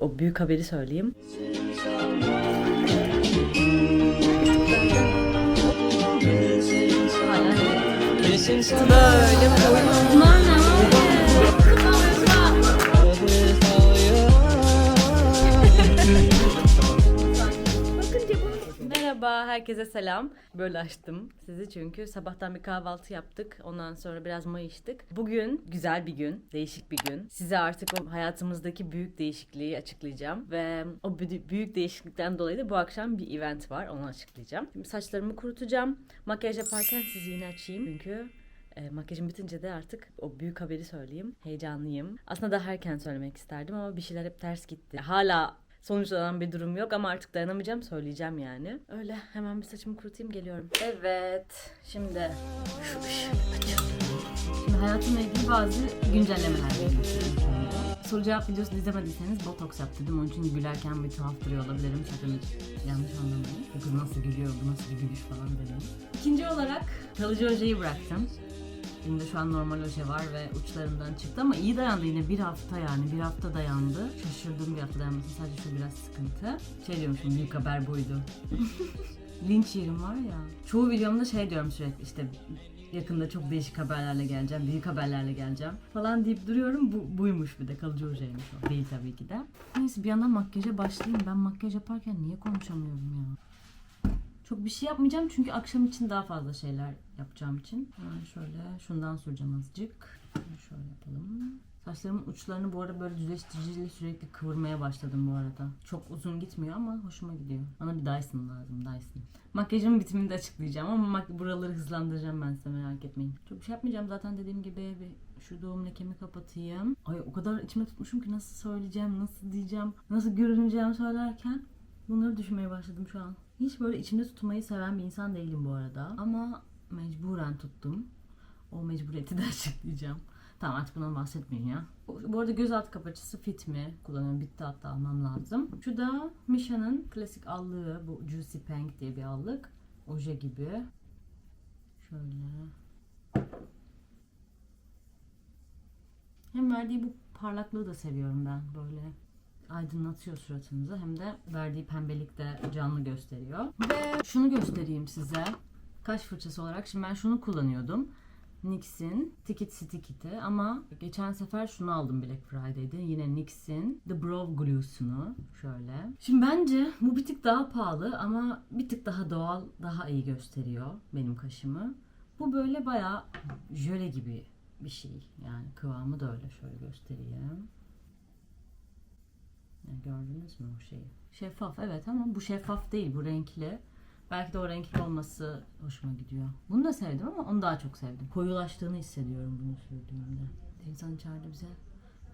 o büyük haberi söyleyeyim. Böyle herkese selam. Böyle açtım sizi çünkü sabahtan bir kahvaltı yaptık. Ondan sonra biraz mayıştık. Bugün güzel bir gün, değişik bir gün. Size artık hayatımızdaki büyük değişikliği açıklayacağım. Ve o bü- büyük değişiklikten dolayı da bu akşam bir event var, onu açıklayacağım. Şimdi saçlarımı kurutacağım. Makyaj yaparken sizi yine açayım çünkü e, makyajım bitince de artık o büyük haberi söyleyeyim. Heyecanlıyım. Aslında daha erken söylemek isterdim ama bir şeyler hep ters gitti. Hala sonuçlanan bir durum yok ama artık dayanamayacağım söyleyeceğim yani. Öyle hemen bir saçımı kurutayım geliyorum. Evet şimdi. Şimdi hayatımla ilgili bazı güncellemeler yapıyorum. Soru cevap videosunu izlemediyseniz botoks yaptırdım. Onun için gülerken bir tuhaf duruyor olabilirim. Sakın hiç yanlış anlamayın. Bu kız nasıl gülüyor, bu nasıl bir gülüş falan demeyin. İkinci olarak kalıcı ojeyi bıraktım. Elimde şu an normal oje var ve uçlarından çıktı ama iyi dayandı yine bir hafta yani bir hafta dayandı. Şaşırdığım bir hafta dayanması sadece şu biraz sıkıntı. Şey diyormuşum büyük haber buydu. Linç yerim var ya. Çoğu videomda şey diyorum sürekli işte yakında çok değişik haberlerle geleceğim, büyük haberlerle geleceğim falan deyip duruyorum. Bu buymuş bir de kalıcı ojeymiş o. Değil tabii ki de. Neyse bir yandan makyaja başlayayım. Ben makyaj yaparken niye konuşamıyorum ya? Çok bir şey yapmayacağım çünkü akşam için daha fazla şeyler yapacağım için. Hemen şöyle şundan süreceğim azıcık. Şöyle yapalım. Saçlarımın uçlarını bu arada böyle düzleştiriciyle sürekli kıvırmaya başladım bu arada. Çok uzun gitmiyor ama hoşuma gidiyor. Bana bir Dyson lazım Dyson. Makyajımın bitimini de açıklayacağım ama buraları hızlandıracağım ben size merak etmeyin. Çok bir şey yapmayacağım zaten dediğim gibi bir şu doğum lekemi kapatayım. Ay o kadar içime tutmuşum ki nasıl söyleyeceğim, nasıl diyeceğim, nasıl görüneceğim söylerken bunları düşünmeye başladım şu an. Hiç böyle içimde tutmayı seven bir insan değilim bu arada. Ama mecburen tuttum. O mecburiyeti de açıklayacağım. Tamam artık bundan bahsetmeyin ya. Bu arada göz altı kapatıcısı Fit Mi kullanıyorum. Bitti hatta almam lazım. Şu da Misha'nın klasik allığı. Bu Juicy Pink diye bir allık. Oje gibi. Şöyle. Hem verdiği bu parlaklığı da seviyorum ben. Böyle aydınlatıyor suratınızı hem de verdiği pembelik de canlı gösteriyor. Ve şunu göstereyim size. Kaş fırçası olarak şimdi ben şunu kullanıyordum. NYX'in Ticket Stickit'i ama geçen sefer şunu aldım Black Friday'de. Yine NYX'in The Brow Glue'sunu şöyle. Şimdi bence bu bir tık daha pahalı ama bir tık daha doğal, daha iyi gösteriyor benim kaşımı. Bu böyle bayağı jöle gibi bir şey. Yani kıvamı da öyle şöyle göstereyim. Ya gördünüz mü o şeyi? Şeffaf evet ama bu şeffaf değil bu renkli. Belki de o renkli olması hoşuma gidiyor. Bunu da sevdim ama onu daha çok sevdim. Koyulaştığını hissediyorum bunu sürdüğümde. İnsan içeride bize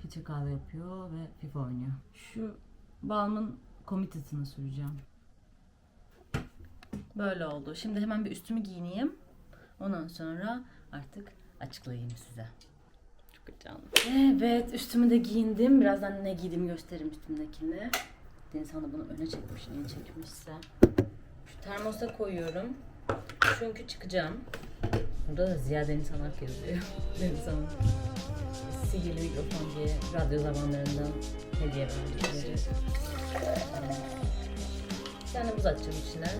filtre kahve yapıyor ve FIFA oynuyor. Şu balmın komitesini süreceğim. Böyle oldu. Şimdi hemen bir üstümü giyineyim. Ondan sonra artık açıklayayım size. Çok. Evet üstümü de giyindim. Birazdan ne giydiğimi gösteririm üstümdekini. Deniz Hanım bunu öne çekmiş, niye çekmişse. Şu termosa koyuyorum. Çünkü çıkacağım. Burada da Ziya Deniz Hanak yazıyor. Deniz Hanım. Sihirli mikrofon diye radyo zamanlarından hediye verdikleri. Bir tane buz atacağım içine.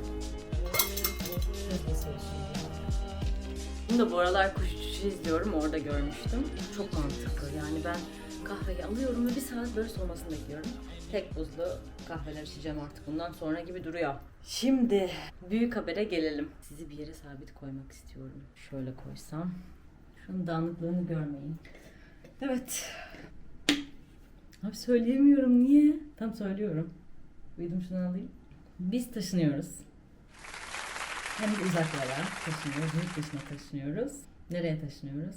Bunu da bu aralar kuş uçuşu izliyorum. Orada görmüştüm. Çok mantıklı. Yani ben kahveyi alıyorum ve bir saat böyle soğumasını bekliyorum. Tek buzlu kahveler içeceğim artık bundan sonra gibi duruyor. Şimdi büyük habere gelelim. Sizi bir yere sabit koymak istiyorum. Şöyle koysam. Şunun dağınıklığını görmeyin. Evet. Abi söyleyemiyorum. Niye? Tam söylüyorum. Duydum şunu alayım. Biz taşınıyoruz. Hem de uzaklara taşınıyoruz, yurt dışına taşınıyoruz. Nereye taşınıyoruz?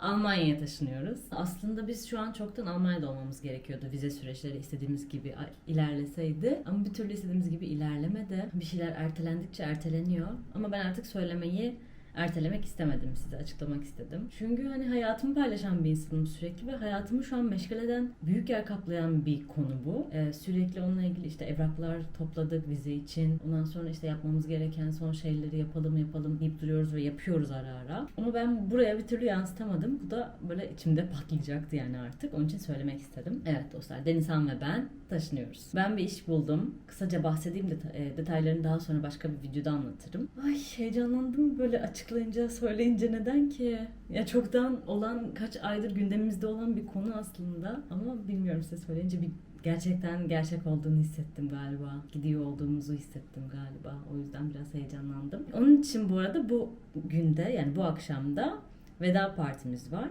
Almanya'ya taşınıyoruz. Aslında biz şu an çoktan Almanya'da olmamız gerekiyordu. Vize süreçleri istediğimiz gibi ilerleseydi. Ama bir türlü istediğimiz gibi ilerlemedi. Bir şeyler ertelendikçe erteleniyor. Ama ben artık söylemeyi ertelemek istemedim size açıklamak istedim. Çünkü hani hayatımı paylaşan bir insanım sürekli ve hayatımı şu an meşgul eden büyük yer kaplayan bir konu bu. Ee, sürekli onunla ilgili işte evraklar topladık vize için. Ondan sonra işte yapmamız gereken son şeyleri yapalım yapalım deyip duruyoruz ve yapıyoruz ara ara. Ama ben buraya bir türlü yansıtamadım. Bu da böyle içimde patlayacaktı yani artık. Onun için söylemek istedim. Evet dostlar Denizhan ve ben taşınıyoruz. Ben bir iş buldum. Kısaca bahsedeyim deta- e, detaylarını daha sonra başka bir videoda anlatırım. Ay heyecanlandım böyle açıklayınca söyleyince neden ki? Ya çoktan olan kaç aydır gündemimizde olan bir konu aslında ama bilmiyorum size söyleyince bir gerçekten gerçek olduğunu hissettim galiba. Gidiyor olduğumuzu hissettim galiba. O yüzden biraz heyecanlandım. Onun için bu arada bu günde yani bu akşamda veda partimiz var.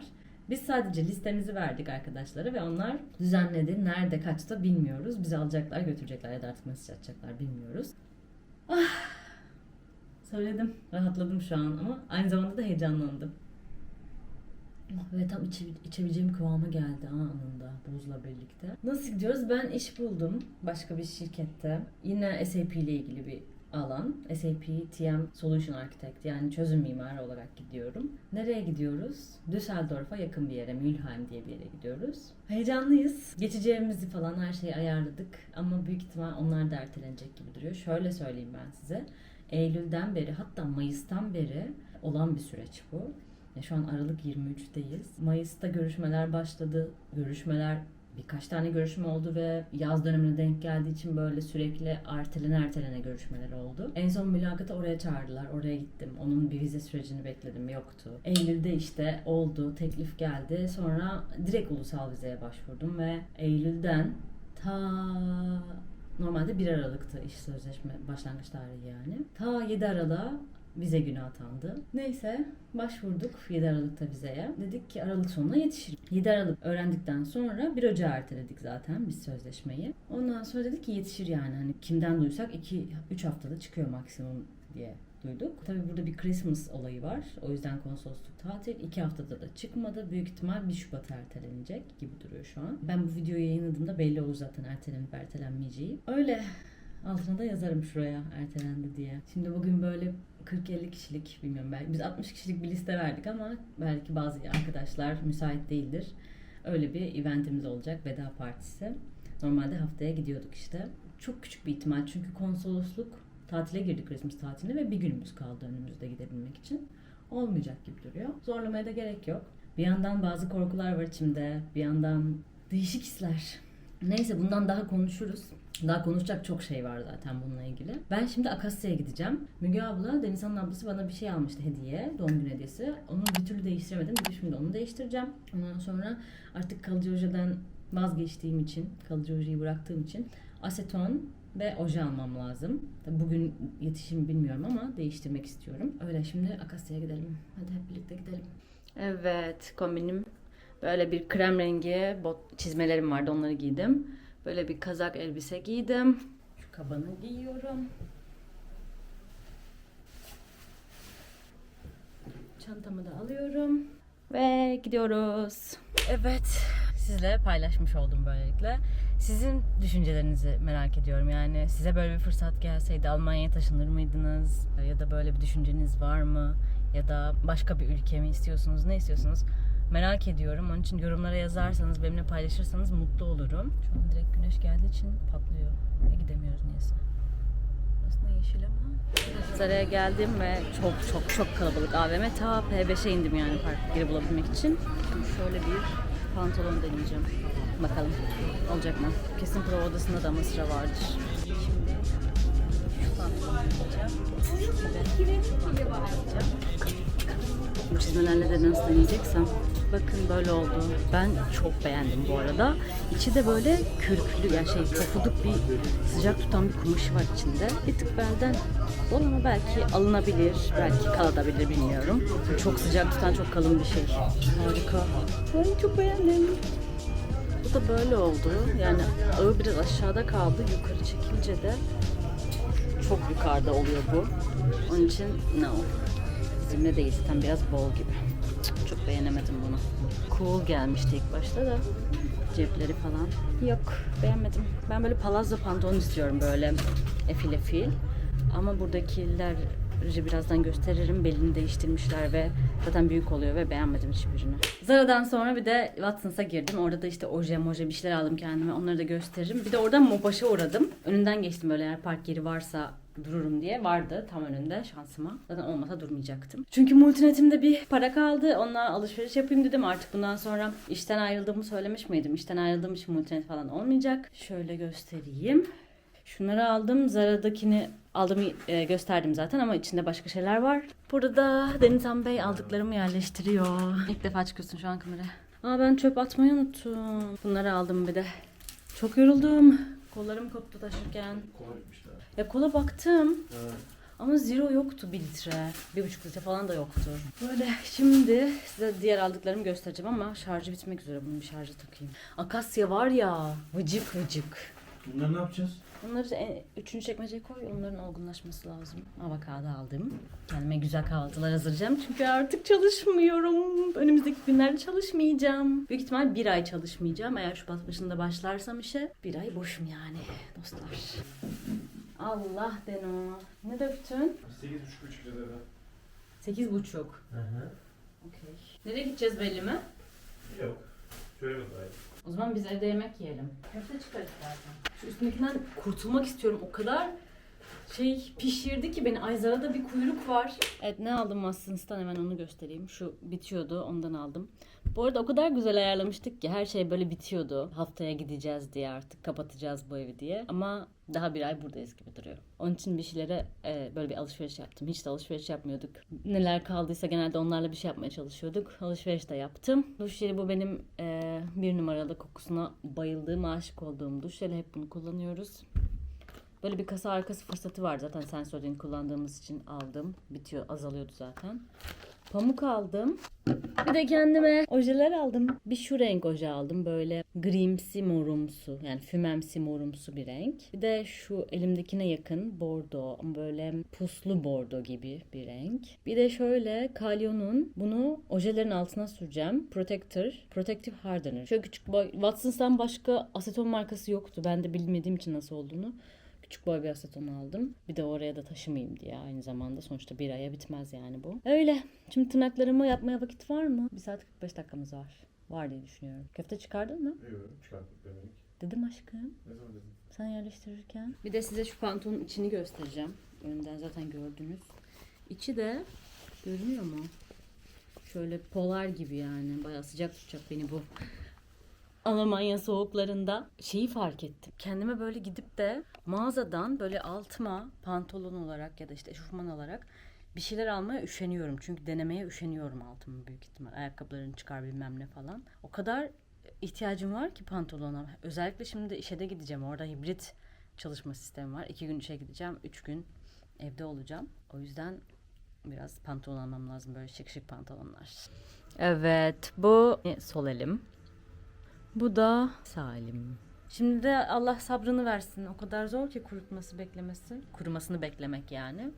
Biz sadece listemizi verdik arkadaşlara ve onlar düzenledi. Nerede kaçta bilmiyoruz. Bizi alacaklar götürecekler ya da artık mesaj atacaklar bilmiyoruz. Ah, söyledim. Rahatladım şu an ama aynı zamanda da heyecanlandım. Oh, Ve tam içe, içebileceğim kıvama geldi anında buzla birlikte. Nasıl gidiyoruz? Ben iş buldum başka bir şirkette. Yine SAP ile ilgili bir alan. SAP TM Solution Architect yani çözüm mimarı olarak gidiyorum. Nereye gidiyoruz? Düsseldorf'a yakın bir yere, Mülheim diye bir yere gidiyoruz. Heyecanlıyız. Geçeceğimizi falan her şeyi ayarladık ama büyük ihtimal onlar da ertelenecek gibi duruyor. Şöyle söyleyeyim ben size. Eylül'den beri hatta Mayıs'tan beri olan bir süreç bu. Şu an Aralık 23'teyiz. Mayıs'ta görüşmeler başladı. Görüşmeler birkaç tane görüşme oldu ve yaz dönemine denk geldiği için böyle sürekli ertelene ertelene görüşmeler oldu. En son mülakata oraya çağırdılar. Oraya gittim. Onun bir vize sürecini bekledim. Yoktu. Eylül'de işte oldu. Teklif geldi. Sonra direkt ulusal vizeye başvurdum ve Eylül'den ta normalde 1 Aralık'tı iş sözleşme başlangıç tarihi yani. Ta 7 Aralık'a vize günü atandı. Neyse başvurduk 7 Aralık'ta vizeye. Dedik ki Aralık sonuna yetişir. 7 Aralık öğrendikten sonra 1 Ocağı erteledik zaten biz sözleşmeyi. Ondan sonra dedik ki yetişir yani. Hani kimden duysak 2-3 haftada çıkıyor maksimum diye duyduk. Tabii burada bir Christmas olayı var. O yüzden konsolosluk tatil. 2 haftada da çıkmadı. Büyük ihtimal 1 Şubat'a ertelenecek gibi duruyor şu an. Ben bu videoyu yayınladığımda belli olur zaten ertelenip ertelenmeyeceği. Öyle Altına da yazarım şuraya ertelendi diye. Şimdi bugün böyle 40-50 kişilik bilmiyorum belki biz 60 kişilik bir liste verdik ama belki bazı arkadaşlar müsait değildir. Öyle bir eventimiz olacak veda partisi. Normalde haftaya gidiyorduk işte. Çok küçük bir ihtimal çünkü konsolosluk tatile girdi Christmas tatiline ve bir günümüz kaldı önümüzde gidebilmek için. Olmayacak gibi duruyor. Zorlamaya da gerek yok. Bir yandan bazı korkular var içimde. Bir yandan değişik hisler. Neyse bundan daha konuşuruz. Daha konuşacak çok şey var zaten bununla ilgili. Ben şimdi Akasya'ya gideceğim. Müge abla, Denizhan'ın ablası bana bir şey almıştı hediye. Doğum günü hediyesi. Onu bir türlü değiştiremedim. Bir şimdi onu değiştireceğim. Ondan sonra artık kalıcı ojeden vazgeçtiğim için, kalıcı ojeyi bıraktığım için aseton ve oje almam lazım. Tabii Bugün yetişim bilmiyorum ama değiştirmek istiyorum. Öyle şimdi Akasya'ya gidelim. Hadi hep birlikte gidelim. Evet, kombinim böyle bir krem rengi bot çizmelerim vardı onları giydim. Böyle bir kazak elbise giydim. Şu kabanı giyiyorum. Çantamı da alıyorum. Ve gidiyoruz. Evet. Sizle paylaşmış oldum böylelikle. Sizin düşüncelerinizi merak ediyorum. Yani size böyle bir fırsat gelseydi Almanya'ya taşınır mıydınız? Ya da böyle bir düşünceniz var mı? Ya da başka bir ülke mi istiyorsunuz? Ne istiyorsunuz? Merak ediyorum. Onun için yorumlara yazarsanız, benimle paylaşırsanız mutlu olurum. Şu an direkt güneş geldiği için patlıyor. Ve gidemiyoruz niyeyse. Aslında yeşil ama. Zara'ya geldim ve çok çok çok kalabalık AVM. Ta P5'e indim yani park geri bulabilmek için. Şöyle bir pantolon deneyeceğim. Bakalım olacak mı? Kesin prova odasında da ama sıra vardır. Şimdi şu pantolonu deneyeceğim. Bu çizmelerle de nasıl deneyeceksem. Bakın böyle oldu. Ben çok beğendim bu arada. İçi de böyle kürklü yani şey pofuduk bir sıcak tutan bir kumaşı var içinde. Bir tık belden bol ama belki alınabilir. Belki kalabilir bilmiyorum. Çok sıcak tutan çok kalın bir şey. Harika. Ay çok beğendim. Bu da böyle oldu. Yani ağı biraz aşağıda kaldı. Yukarı çekince de çok yukarıda oluyor bu. Onun için no. Bizimle değil zaten biraz bol gibi. Beğenemedim bunu. Cool gelmişti ilk başta da. Cepleri falan. Yok beğenmedim. Ben böyle palazzo pantolon istiyorum böyle efil efil. Ama buradakiler ruju birazdan gösteririm. Belini değiştirmişler ve zaten büyük oluyor ve beğenmedim hiçbirini. Zara'dan sonra bir de Watson's'a girdim. Orada da işte oje moje bir şeyler aldım kendime. Onları da gösteririm. Bir de oradan Mopaş'a uğradım. Önünden geçtim böyle eğer park yeri varsa dururum diye. Vardı tam önünde şansıma. Zaten olmasa durmayacaktım. Çünkü multinetimde bir para kaldı. Onunla alışveriş yapayım dedim. Artık bundan sonra işten ayrıldığımı söylemiş miydim? İşten ayrıldığım için multinet falan olmayacak. Şöyle göstereyim. Şunları aldım. Zara'dakini aldım e, gösterdim zaten ama içinde başka şeyler var. Burada da Denizhan Bey aldıklarımı yerleştiriyor. İlk defa çıkıyorsun şu an kameraya. Aa ben çöp atmayı unuttum. Bunları aldım bir de. Çok yoruldum. Kollarım koptu taşırken. Kola bitmişler. Ya kola baktım Evet. ama zero yoktu bir litre. Bir buçuk litre falan da yoktu. Böyle şimdi size diğer aldıklarımı göstereceğim ama şarjı bitmek üzere. Bunu bir şarja takayım. Akasya var ya vıcık vıcık. Bunları ne yapacağız? Onları en, üçüncü çekmeceye koy. Onların olgunlaşması lazım. Avokado aldım. Kendime güzel kahvaltılar hazırlayacağım. Çünkü artık çalışmıyorum. Önümüzdeki günlerde çalışmayacağım. Büyük ihtimal bir ay çalışmayacağım. Eğer Şubat başında başlarsam işe bir ay boşum yani dostlar. Allah Deno. Ne döktün? 8.5 lira da. Sekiz buçuk. Hı hı. Okey. Nereye gideceğiz belli mi? Yok. Şöyle bir daha. O zaman biz evde yemek yiyelim. Köfte çıkar istersen. Şu üstündekinden kurtulmak istiyorum. O kadar şey pişirdi ki beni. Ay Zara'da bir kuyruk var. Evet ne aldım Watsons'tan hemen onu göstereyim. Şu bitiyordu ondan aldım. Bu arada o kadar güzel ayarlamıştık ki her şey böyle bitiyordu. Haftaya gideceğiz diye artık kapatacağız bu evi diye. Ama daha bir ay buradayız gibi duruyor. Onun için bir şeylere e, böyle bir alışveriş yaptım. Hiç de alışveriş yapmıyorduk. Neler kaldıysa genelde onlarla bir şey yapmaya çalışıyorduk. Alışveriş de yaptım. Duş jeli bu benim e, bir numaralı kokusuna bayıldığım, aşık olduğum duş jeli. Hep bunu kullanıyoruz. Böyle bir kasa arkası fırsatı var zaten Sensodyne kullandığımız için aldım. Bitiyor, azalıyordu zaten. Pamuk aldım. Bir de kendime ojeler aldım. Bir şu renk oje aldım. Böyle grimsi morumsu yani fümemsi morumsu bir renk. Bir de şu elimdekine yakın bordo böyle puslu bordo gibi bir renk. Bir de şöyle Kalyon'un bunu ojelerin altına süreceğim. Protector, Protective Hardener. Şöyle küçük. Watsons'tan başka aseton markası yoktu. Ben de bilmediğim için nasıl olduğunu. Küçük boy bir aseton aldım. Bir de oraya da taşımayayım diye aynı zamanda. Sonuçta bir aya bitmez yani bu. Öyle. Şimdi tırnaklarımı yapmaya vakit var mı? 1 saat 45 dakikamız var. Var diye düşünüyorum. Köfte çıkardın mı? Yok çıkarttık demedik. Dedim aşkım. Ne zaman dedim? Sen yerleştirirken. Bir de size şu pantolonun içini göstereceğim. Önden zaten gördünüz. İçi de görünüyor mu? Şöyle polar gibi yani. Bayağı sıcak tutacak beni bu. Almanya soğuklarında şeyi fark ettim. Kendime böyle gidip de mağazadan böyle altıma pantolon olarak ya da işte eşofman olarak bir şeyler almaya üşeniyorum. Çünkü denemeye üşeniyorum altımı büyük ihtimal. Ayakkabılarını çıkar bilmem ne falan. O kadar ihtiyacım var ki pantolona. Özellikle şimdi işe de gideceğim. Orada hibrit çalışma sistemi var. İki gün işe gideceğim. Üç gün evde olacağım. O yüzden biraz pantolon almam lazım. Böyle şık şık pantolonlar. Evet bu sol elim. Bu da sağ elim. Şimdi de Allah sabrını versin. O kadar zor ki kurutması beklemesi. Kurumasını beklemek yani.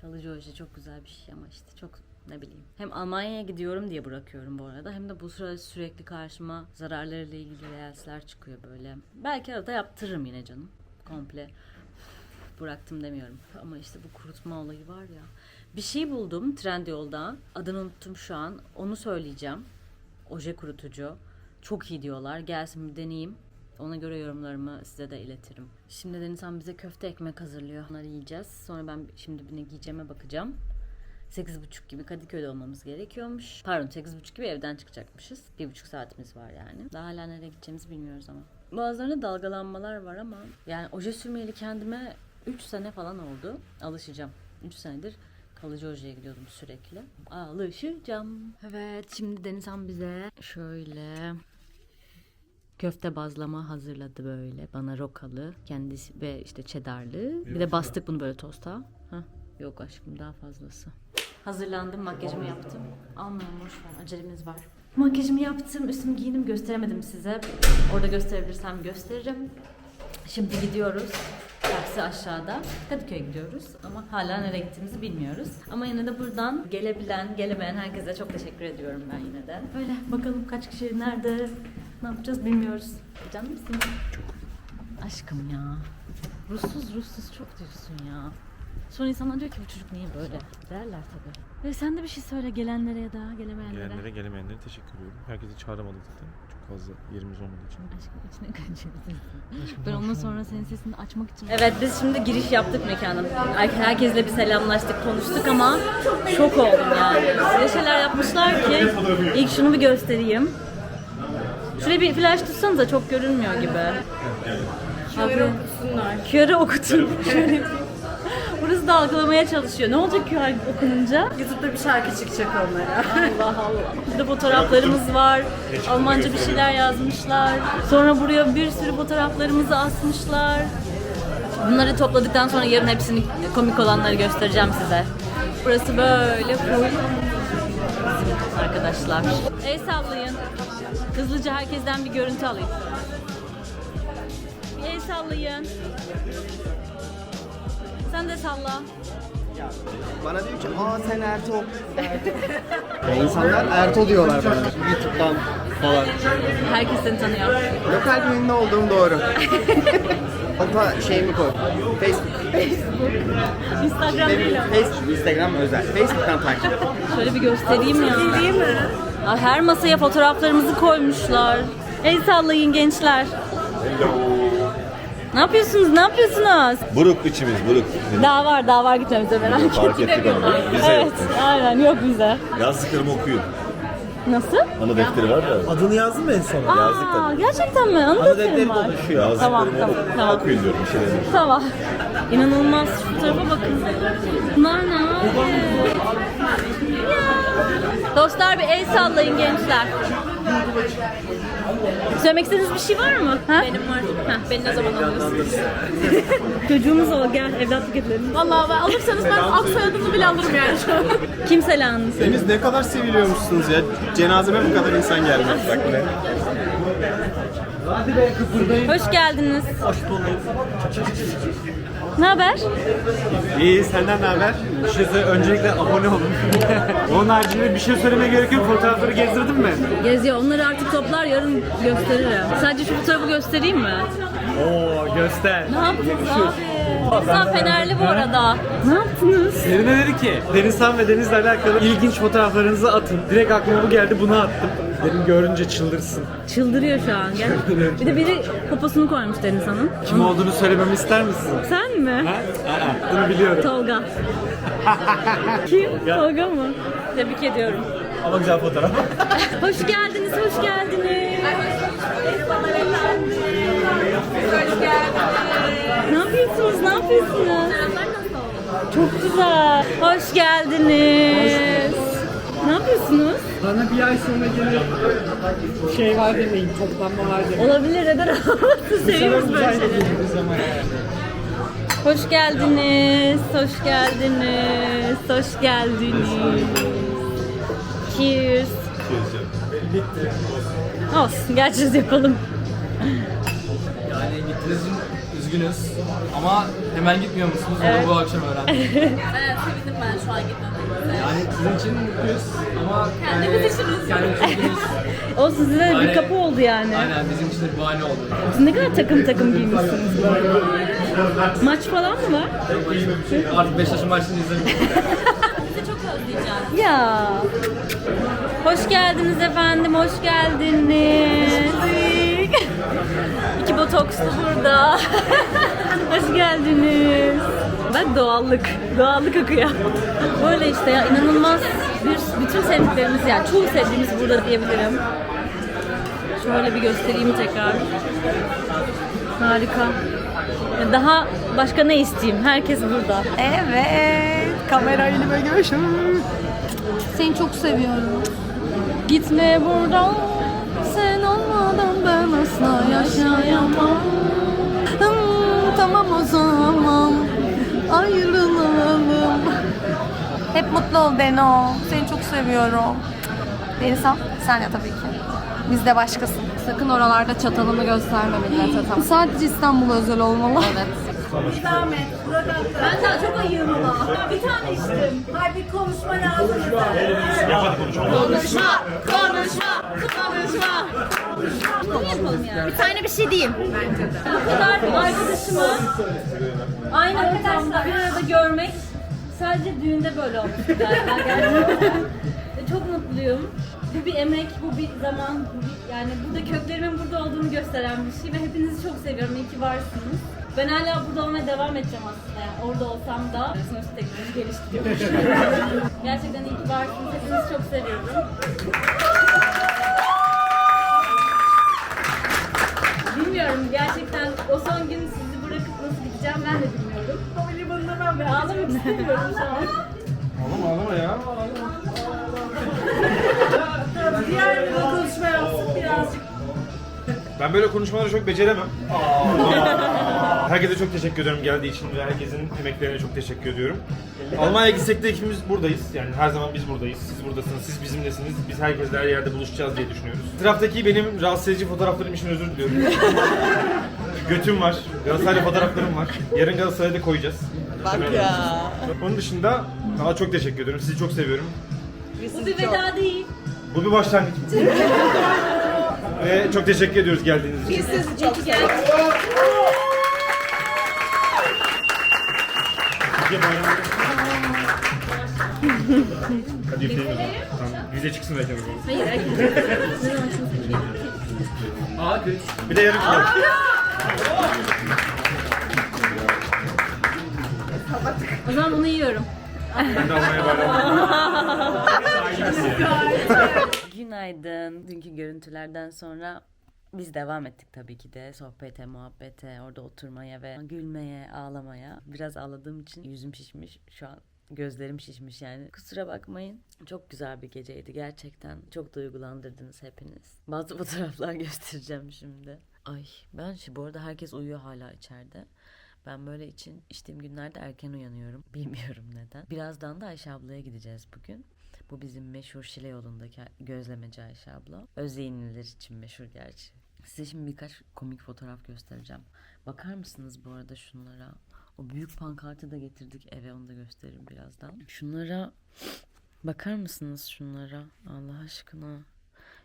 Kalıcı oje çok güzel bir şey ama işte çok ne bileyim. Hem Almanya'ya gidiyorum diye bırakıyorum bu arada. Hem de bu sırada sürekli karşıma zararlarıyla ilgili reelsler çıkıyor böyle. Belki arada yaptırırım yine canım. Komple bıraktım demiyorum. Ama işte bu kurutma olayı var ya. Bir şey buldum Trendyol'da. Adını unuttum şu an. Onu söyleyeceğim. Oje kurutucu. Çok iyi diyorlar. Gelsin bir deneyeyim. Ona göre yorumlarımı size de iletirim. Şimdi Denizhan bize köfte ekmek hazırlıyor. Onları yiyeceğiz. Sonra ben şimdi ne giyeceğime bakacağım. 8.30 gibi Kadıköy'de olmamız gerekiyormuş. Pardon 8.30 gibi evden çıkacakmışız. Bir buçuk saatimiz var yani. Daha hala nereye gideceğimizi bilmiyoruz ama. Bazılarında dalgalanmalar var ama yani oje sürmeyeli kendime 3 sene falan oldu. Alışacağım. 3 senedir kalıcı ojeye gidiyordum sürekli. Alışacağım. Evet şimdi Denizhan bize şöyle köfte bazlama hazırladı böyle. Bana rokalı, kendisi ve işte cheddarlı. Bir de bastık bunu böyle tosta. Hah, yok aşkım daha fazlası. Hazırlandım, makyajımı yaptım. Almıyorum boş ver, acelemiz var. Makyajımı yaptım, üstümü giyindim, gösteremedim size. Orada gösterebilirsem gösteririm. Şimdi gidiyoruz. Taksi aşağıda. Kadıköy'e gidiyoruz ama hala nereye gittiğimizi bilmiyoruz. Ama yine de buradan gelebilen, gelemeyen herkese çok teşekkür ediyorum ben yine de. Böyle bakalım kaç kişi nerede, ne yapacağız bilmiyoruz. Canım mısın? Çok. Aşkım ya. Russuz Russuz çok diyorsun ya. Sonra insanlar diyor ki bu çocuk niye böyle? Derler tabii. Ve sen de bir şey söyle gelenlere ya da gelemeyenlere. Gelenlere gelemeyenlere teşekkür ediyorum. Herkesi çağıramadık zaten. Çok fazla yerimiz olmadığı için. Aşkım içine kaçıyorsun. Ben ondan sonra senin sesini açmak için... Evet biz şimdi giriş yaptık mekana. Herkesle bir selamlaştık, konuştuk ama şok oldum yani. Öyle şeyler yapmışlar ki ilk şunu bir göstereyim. Şuraya bir flash tutsanıza çok görünmüyor gibi. QR okusunlar. QR okutun. Şöyle. Burası da algılamaya çalışıyor. Ne olacak QR okununca? YouTube'da bir şarkı çıkacak onlara. Allah Allah. Burada fotoğraflarımız var. Almanca bir şeyler yazmışlar. Sonra buraya bir sürü fotoğraflarımızı asmışlar. Bunları topladıktan sonra yarın hepsini komik olanları göstereceğim size. Burası böyle full arkadaşlar. El sallayın. Hızlıca herkesten bir görüntü alayım. Bir el sallayın. Sen de salla. Bana diyor ki aa sen Ertuğ. Ve insanlar Ertuğ diyorlar bana. YouTube'dan falan. Herkes seni tanıyor. Lokal bir ünlü olduğum doğru. Alta şeyimi koy. Facebook. Instagram değil ama. Facebook, Instagram özel. Facebook'tan takip et. Şöyle bir göstereyim ya. Değil mi? Her masaya fotoğraflarımızı koymuşlar. El sallayın gençler. Ne yapıyorsunuz? Ne yapıyorsunuz? Buruk içimiz buruk. Daha var, daha var gitmemize merak Fark ettik onu. Bize Evet, yok. aynen yok bize. Yazdıklarımı okuyun. Nasıl? Ana defteri var ya. Adını yazdın mı en sona? Yazdık Aa, tabii. gerçekten mi? Anı defterim var. Yazdıklarımı Tamam, tamam, tamam. okuyun diyorum bir şeyler. Tamam. İnanılmaz. Şu tarafa bakın. Bunlar ne? Ya. Dostlar bir el sallayın gençler. Söylemek istediğiniz bir şey var mı? Ha? Benim var. Ha, beni ne zaman alıyorsunuz? Çocuğumuz ol gel evlatlık edelim. Vallahi ben alırsanız ben ak soyadını bile alırım yani şu an. Kimse lanet. Deniz ne kadar seviliyormuşsunuz ya. Cenazeme bu kadar insan gelmez. Bak ne. Hoş geldiniz. Hoş bulduk. Ne haber? İyi senden ne haber? Bir şey söyle, öncelikle abone olun. Onun haricinde bir şey söylemeye gerek yok. Fotoğrafları gezdirdin mi? Geziyor. Onları artık toplar yarın gösteririm. Sadece şu fotoğrafı göstereyim mi? Oo göster. Ne yaptınız abi? İnsan Fenerli bu arada. Ne yaptınız? Derine dedi ki Denizhan ve Deniz'le alakalı ilginç fotoğraflarınızı atın. Direkt aklıma bu geldi bunu attım. Dedim görünce çıldırsın. Çıldırıyor şu an. Gel. Bir de biri poposunu koymuş Deniz Hanım. Kim olduğunu söylememi ister misin? Sen mi? Ha? Aa, bunu biliyorum. Tolga. Kim? Tolga mı? Tebrik ediyorum. Ama güzel fotoğraf. Hoş geldiniz, hoş geldiniz. Ne yapıyorsunuz, ne yapıyorsunuz? Çok güzel. Hoş geldiniz. Ne yapıyorsunuz? Bana bir ay sonra gene şey var demeyin, toplanma var demeyin. Olabilir, neden olmasın? Seviyoruz böyle şeyleri. Hoş geldiniz, hoş geldiniz, hoş geldiniz. Cheers. Olsun, gerçi yapalım. Yani gittiğiniz için üzgünüz ama hemen gitmiyor musunuz? Evet. Bunu bu akşam öğrendim. Evet sevindim ben şu an gitmemeye. Yani sizin için mutluyuz ama kendimiz için Kendimiz için üzgünüz. Olsun size de bir Aynen. kapı oldu yani. Aynen bizim için de bir bahane oldu. Siz ne kadar takım takım giymişsiniz böyle. Maç falan mı var? Artık Beşiktaş'ın maçını Ya. Hoş geldiniz efendim, hoş geldiniz. İki botokslu burada. hoş geldiniz. Bak doğallık, doğallık akıyor. Böyle işte ya inanılmaz bir bütün sevdiklerimiz yani çoğu sevdiğimiz burada diyebilirim. Şöyle bir göstereyim tekrar. Harika. Daha başka ne isteyeyim? Herkes burada. Evet. Kamera elime görüşüm. Seni çok seviyorum. Gitme buradan sen olmadan ben asla yaşayamam. Hmm, tamam o zaman. Ayrılalım. Hep mutlu ol Deno. Seni çok seviyorum. Denizhan sen de tabii ki. Biz de başkasın. Sakın oralarda çatalını gösterme millete tamam. Sadece İstanbul özel olmalı. Evet. Ben çok ayığım ama. Bir tane bir konuşma lazım. Konuşalım. Konuşma, konuşma, konuşma. Bunu yapalım yani. Bir tane bir şey diyeyim. Bu kadar arkadaşımı aynı ortamda bir arada görmek sadece düğünde böyle olmuş galiba. Ve Çok mutluyum. Bu bir emek, bu bir zaman, bu bir- yani burada köklerimin burada olduğunu gösteren bir şey ve hepinizi çok seviyorum. İyi ki varsınız. Ben hala burada olmaya devam edeceğim aslında. Yani orada olsam da sonuçta teknoloji geliştiriyor. Gerçekten iyi ki varsınız. Hepinizi çok seviyorum. Bilmiyorum gerçekten o son gün sizi bırakıp nasıl gideceğim ben de bilmiyorum. Havalimanında ben de ağlamak istemiyorum şu an. Ağlama ağlama ya. Diğer bir konuşma yapsın birazcık. Ben böyle konuşmaları çok beceremem. Herkese çok teşekkür ediyorum geldiği için ve herkesin emeklerine çok teşekkür ediyorum. Almanya'ya gitsek de ikimiz buradayız. Yani her zaman biz buradayız. Siz buradasınız, siz bizimlesiniz. Biz herkesle her yerde buluşacağız diye düşünüyoruz. Etraftaki benim rahatsız edici fotoğraflarım için özür diliyorum. Götüm var, Galatasaray'da fotoğraflarım var. Yarın Galatasaray'da koyacağız. Bak ya. Onun dışında daha çok teşekkür ediyorum. Sizi çok seviyorum. Bu bir veda değil. Bu bir başlangıç. Ve çok teşekkür ediyoruz geldiğiniz için. İyi ki geldin. Türkiye bayramı. Hadi. Tamam, vize çıksın da ekranı Hayır erkek. Ne zaman. Bir de yarın final. O zaman bunu yiyorum. Ben de Almanya bayramı. Günaydın. Dünkü görüntülerden sonra biz devam ettik tabii ki de sohbete, muhabbete, orada oturmaya ve gülmeye, ağlamaya. Biraz ağladığım için yüzüm şişmiş. Şu an gözlerim şişmiş yani. Kusura bakmayın. Çok güzel bir geceydi gerçekten. Çok duygulandırdınız hepiniz. Bazı fotoğraflar göstereceğim şimdi. Ay ben şu bu arada herkes uyuyor hala içeride. Ben böyle için içtiğim günlerde erken uyanıyorum. Bilmiyorum neden. Birazdan da Ayşe ablaya gideceğiz bugün. Bu bizim meşhur Şile yolundaki gözlemeci Ayşe abla. Özyeğinliler için meşhur gerçi. Size şimdi birkaç komik fotoğraf göstereceğim. Bakar mısınız bu arada şunlara? O büyük pankartı da getirdik eve onu da gösteririm birazdan. Şunlara bakar mısınız şunlara? Allah aşkına.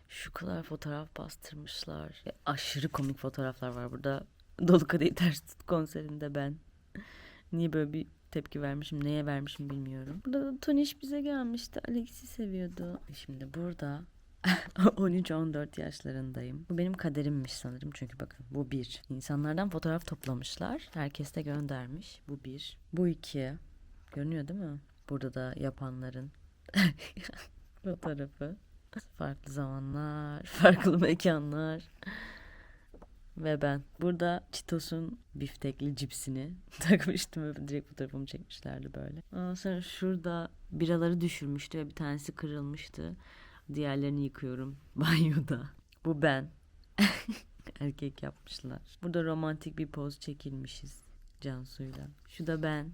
Şu kadar fotoğraf bastırmışlar. Ve aşırı komik fotoğraflar var burada. Dolu Kadehi Ters Tut konserinde ben. Niye böyle bir tepki vermişim, neye vermişim bilmiyorum. Burada da Toniş bize gelmişti. Alex'i seviyordu. Şimdi burada 13-14 yaşlarındayım. Bu benim kaderimmiş sanırım. Çünkü bakın bu bir. İnsanlardan fotoğraf toplamışlar. Herkes de göndermiş. Bu bir. Bu iki. Görünüyor değil mi? Burada da yapanların fotoğrafı. Farklı zamanlar, farklı mekanlar. Ve ben. Burada Çitos'un biftekli cipsini takmıştım ve direkt fotoğrafımı çekmişlerdi böyle. Ondan sonra şurada biraları düşürmüştü ve bir tanesi kırılmıştı. Diğerlerini yıkıyorum banyoda. Bu ben. Erkek yapmışlar. Burada romantik bir poz çekilmişiz Cansu'yla. Şu da ben.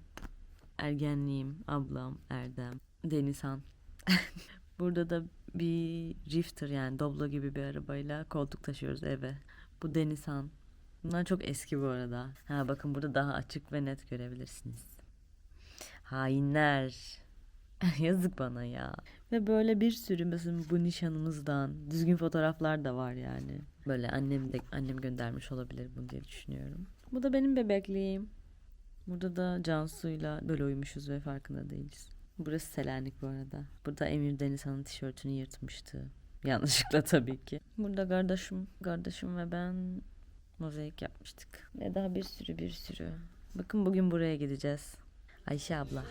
Ergenliğim, ablam, Erdem, Denizhan. Burada da bir Rifter yani Doblo gibi bir arabayla koltuk taşıyoruz eve. Bu Denizhan. Bunlar çok eski bu arada. Ha bakın burada daha açık ve net görebilirsiniz. Hainler. Yazık bana ya. Ve böyle bir sürü mesela bu nişanımızdan düzgün fotoğraflar da var yani. Böyle annem de annem göndermiş olabilir bunu diye düşünüyorum. Bu da benim bebekliğim. Burada da Cansu'yla böyle uyumuşuz ve farkında değiliz. Burası Selanik bu arada. Burada Emir Denizhan'ın tişörtünü yırtmıştı. Yanlışlıkla tabii ki. Burada kardeşim, kardeşim ve ben mozaik yapmıştık. Ve daha bir sürü bir sürü. Bakın bugün buraya gideceğiz. Ayşe abla.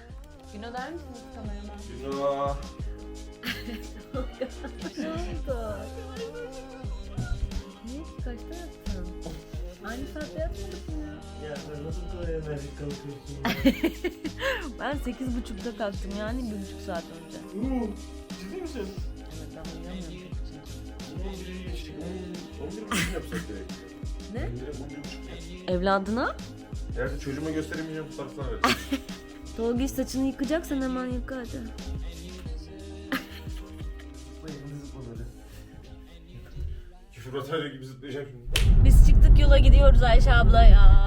Güno der misiniz kamerama? Niye ki kaçta yattın? Aynı saatte yatmadın mı ya? Ya sen nasıl bu kadar enerjik kalkıyorsun? Ben sekiz buçukta kalktım yani bir buçuk saat önce. Ciddi misin? Evet ben uyuyamıyorum çok için. 11 yapsak direkt. Ne? 11 Evladına Eğer çocuğuma gösteremeyeceğim fotoğraflar ver. Tolga saçını yıkacaksan hemen yıka hadi. Atayla gibi zıplayacağım şimdi. Biz çıktık yola gidiyoruz Ayşe abla ya.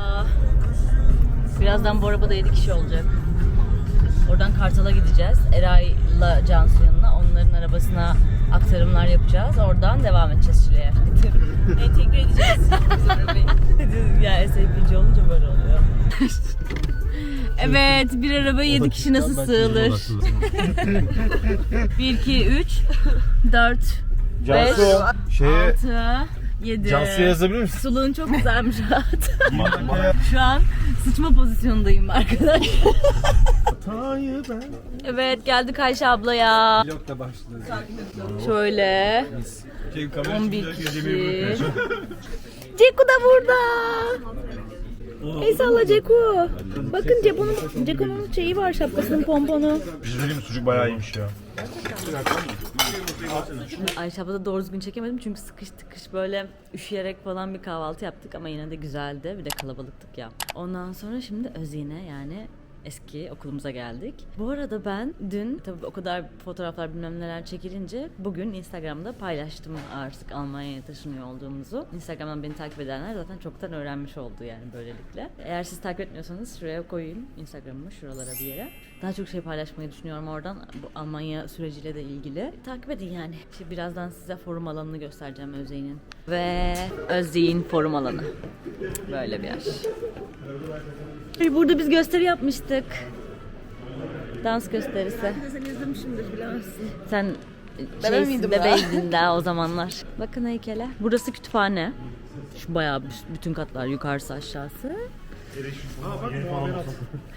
Birazdan bu arabada 7 kişi olacak. Oradan Kartal'a gideceğiz. Eray'la Cansu yanına. Onların arabasına aktarımlar yapacağız. Oradan devam edeceğiz Şile'ye. Entegre edeceğiz. ya SAP'ci olunca böyle oluyor. evet bir araba 7 kişi nasıl sığılır? 1, 2, 3, 4, 5, Cansu şeye 6, 7. Cansu'ya yazabilir misin? Suluğun çok güzelmiş rahat. Şu an sıçma pozisyondayım arkadaş. evet geldik Ayşe ablaya. Vlog da başladı. Şöyle. 11 kişi. Ceku da burada. Ey salla Ceku. Bakın Ceko'nun Ceko'nun şeyi var şapkasının pomponu. Mi? Sucuk bayağı iyiymiş ya. Ayşe abla da doğru düzgün çekemedim çünkü sıkış tıkış böyle üşüyerek falan bir kahvaltı yaptık ama yine de güzeldi. Bir de kalabalıktık ya. Ondan sonra şimdi Özine yani eski okulumuza geldik. Bu arada ben dün tabii o kadar fotoğraflar bilmem neler çekilince bugün Instagram'da paylaştım artık Almanya'ya taşınıyor olduğumuzu. Instagram'dan beni takip edenler zaten çoktan öğrenmiş oldu yani böylelikle. Eğer siz takip etmiyorsanız şuraya koyayım Instagram'ımı şuralara bir yere. Daha çok şey paylaşmayı düşünüyorum oradan bu Almanya süreciyle de ilgili. Takip edin yani. Şimdi birazdan size forum alanını göstereceğim Özey'in. Ve Özey'in forum alanı. Böyle bir yer. Burada biz gösteri yapmıştık. Dans gösterisi. Sen izlemişimdir bilemezsin. Sen Bebe şeysin, miydim bebeydin daha o zamanlar. Bakın heykele. Burası kütüphane. Şu bayağı bütün katlar yukarısı aşağısı.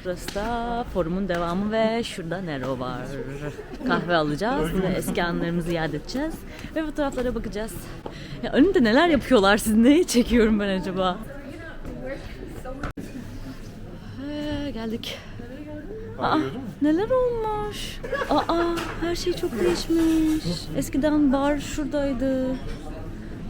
Burası forumun devamı ve şurada Nero var. Kahve alacağız ve eski anılarımızı yad edeceğiz ve fotoğraflara bakacağız. Ya önümde neler yapıyorlar siz neyi çekiyorum ben acaba? Ee, geldik. Aa, neler olmuş? Aa, her şey çok değişmiş. Eskiden bar şuradaydı.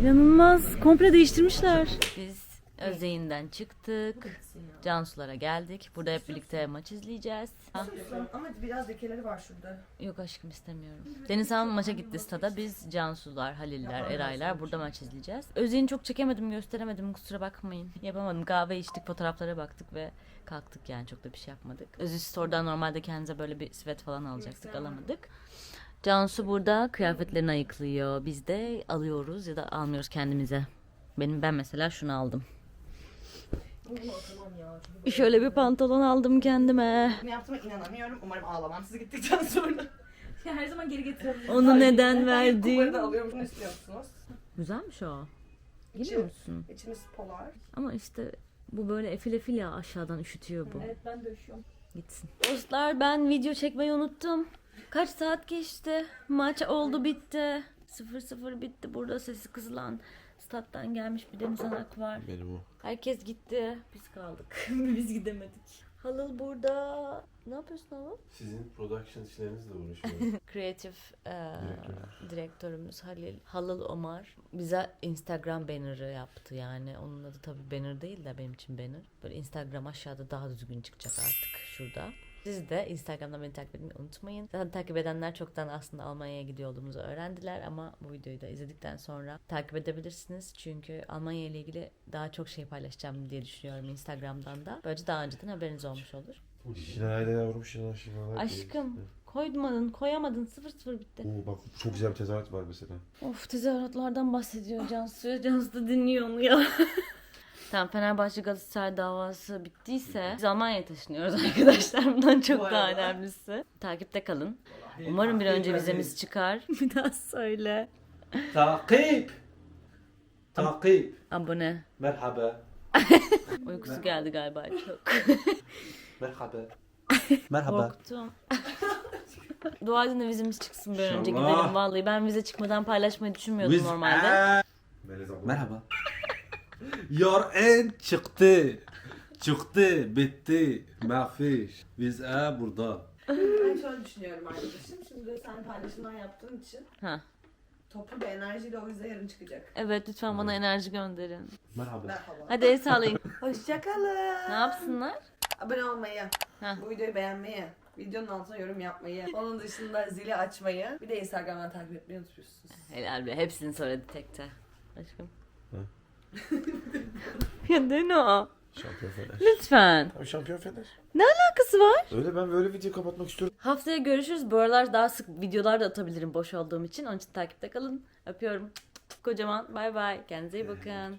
İnanılmaz. Komple değiştirmişler. Biz Özey'inden çıktık. Cansulara geldik. Burada hep birlikte maç izleyeceğiz. Ama biraz lekeleri var şurada. Yok aşkım istemiyorum. Denizhan maça gitti stada. Biz Cansular, Haliller, Eraylar burada maç izleyeceğiz. Özey'ini çok çekemedim, gösteremedim. Kusura bakmayın. Yapamadım. Kahve içtik, fotoğraflara baktık ve kalktık yani. Çok da bir şey yapmadık. Özü Store'dan normalde kendimize böyle bir sweat falan alacaktık. Alamadık. Cansu burada kıyafetlerini ayıklıyor. Biz de alıyoruz ya da almıyoruz kendimize. Benim ben mesela şunu aldım. Şöyle bir pantolon aldım kendime. Ne yaptığıma inanamıyorum. Umarım ağlamam siz gittikten sonra. ya her zaman geri getirebilirim. Onu neden Kumarı da verdin? alıyorum. Şunu istiyor musunuz? Güzelmiş o. Geliyor musun? İçimiz polar. Ama işte bu böyle efil efil ya aşağıdan üşütüyor bu. Evet ben de üşüyorum. Gitsin. Dostlar ben video çekmeyi unuttum. Kaç saat geçti? Maç oldu bitti. 0-0 bitti. Burada sesi kızılan stat'tan gelmiş bir Deniz Anak var. Benim o. Herkes gitti. Biz kaldık. Biz gidemedik. Halıl burada. Ne yapıyorsun Halıl? Sizin production işlerinizle uğraşıyorum. Kreatif e, direktörümüz Halil Halil Omar bize Instagram banner'ı yaptı yani onun adı tabii banner değil de benim için banner böyle Instagram aşağıda daha düzgün çıkacak artık şurada siz de Instagram'dan beni takip etmeyi unutmayın. Zaten takip edenler çoktan aslında Almanya'ya gidiyor olduğumuzu öğrendiler ama bu videoyu da izledikten sonra takip edebilirsiniz. Çünkü Almanya ile ilgili daha çok şey paylaşacağım diye düşünüyorum Instagram'dan da. Böylece daha önceden haberiniz olmuş olur. Şinayla yavrum Şinay Şinay. Aşkım koymadın koyamadın sıfır sıfır bitti. Oo bak çok güzel bir tezahürat var mesela. Of tezahüratlardan bahsediyor Cansu. Cansu da dinliyor onu ya. Tamam Fenerbahçe Galatasaray davası bittiyse biz Almanya'ya taşınıyoruz arkadaşlar. Bundan çok daha önemlisi. Takipte kalın. Umarım bir önce vizemiz çıkar. bir daha söyle. Takip. Takip. Abone. Merhaba. Uykusu geldi galiba çok. Merhaba. Merhaba. Korktum. Dua edin de vizemiz çıksın bir an önce İnşallah. gidelim vallahi. Ben vize çıkmadan paylaşmayı düşünmüyordum normalde. Melez abla. Merhaba. Your en çıktı. Çıktı, bitti. Mafiş. Biz e burada. Ben şöyle düşünüyorum arkadaşım. Şimdi sen paylaşımlar yaptığın için Ha. toplu bir enerjiyle o yüzden yarın çıkacak. Evet lütfen bana enerji gönderin. Merhaba. Merhaba. Hadi el sağlayın. Hoşçakalın. ne yapsınlar? Abone olmayı, Heh. bu videoyu beğenmeyi, videonun altına yorum yapmayı, onun dışında zili açmayı, bir de Instagram'dan takip etmeyi unutmuyorsunuz. Helal be. Hepsini söyledi tekte. Aşkım. Ya de ne o? Şampiyon Fener. Lütfen. Tabii şampiyon Fener. Ne alakası var? Öyle ben böyle video kapatmak istiyorum. Haftaya görüşürüz. Bu aralar daha sık videolar da atabilirim boş olduğum için. Onun için takipte kalın. Öpüyorum. Kocaman. Bay bay. Kendinize iyi bakın.